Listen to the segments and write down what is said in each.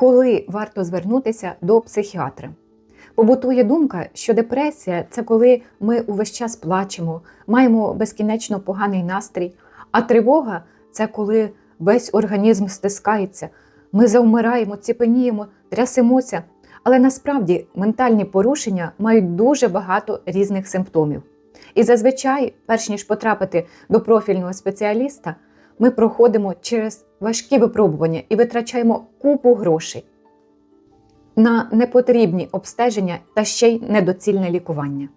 Коли варто звернутися до психіатра? Побутує думка, що депресія це коли ми увесь час плачемо, маємо безкінечно поганий настрій, а тривога це коли весь організм стискається, ми завмираємо, ціпеніємо, трясемося. Але насправді ментальні порушення мають дуже багато різних симптомів. І зазвичай, перш ніж потрапити до профільного спеціаліста, ми проходимо через важкі випробування і витрачаємо купу грошей на непотрібні обстеження та ще й недоцільне лікування.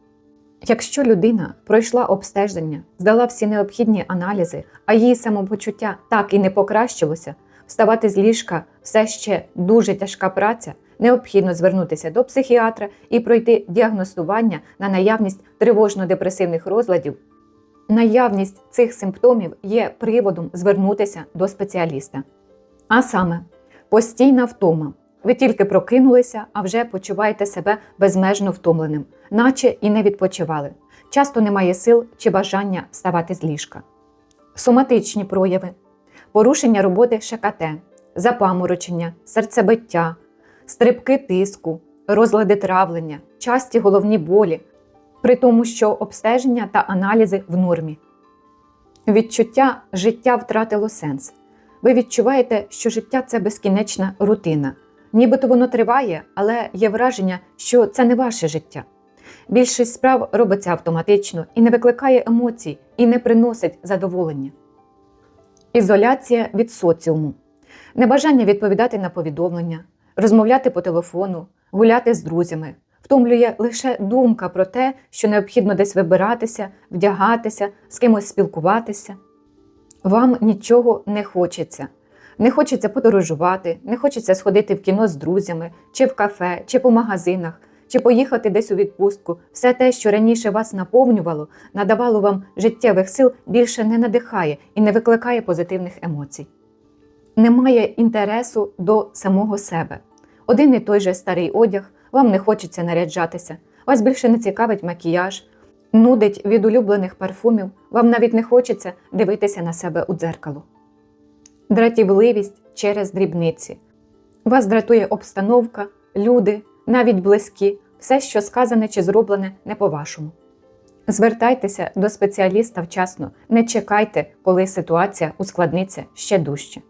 Якщо людина пройшла обстеження, здала всі необхідні аналізи, а її самопочуття так і не покращилося, вставати з ліжка все ще дуже тяжка праця, необхідно звернутися до психіатра і пройти діагностування на наявність тривожно-депресивних розладів. Наявність цих симптомів є приводом звернутися до спеціаліста. А саме, постійна втома. Ви тільки прокинулися, а вже почуваєте себе безмежно втомленим, наче і не відпочивали. Часто немає сил чи бажання вставати з ліжка. Соматичні прояви, порушення роботи ШКТ, запаморочення, серцебиття, стрибки тиску, розлади травлення, часті головні болі, при тому, що обстеження та аналізи в нормі. Відчуття життя втратило сенс. Ви відчуваєте, що життя це безкінечна рутина. Нібито воно триває, але є враження, що це не ваше життя. Більшість справ робиться автоматично і не викликає емоцій, і не приносить задоволення. Ізоляція від соціуму, небажання відповідати на повідомлення, розмовляти по телефону, гуляти з друзями. Втомлює лише думка про те, що необхідно десь вибиратися, вдягатися, з кимось спілкуватися. Вам нічого не хочеться. Не хочеться подорожувати, не хочеться сходити в кіно з друзями, чи в кафе, чи по магазинах, чи поїхати десь у відпустку. Все те, що раніше вас наповнювало, надавало вам життєвих сил, більше не надихає і не викликає позитивних емоцій. Немає інтересу до самого себе. Один і той же старий одяг, вам не хочеться наряджатися, вас більше не цікавить макіяж, нудить від улюблених парфумів, вам навіть не хочеться дивитися на себе у дзеркало дратівливість через дрібниці. Вас дратує обстановка, люди, навіть близькі, все, що сказане чи зроблене не по-вашому. Звертайтеся до спеціаліста вчасно, не чекайте, коли ситуація ускладниться ще дужче.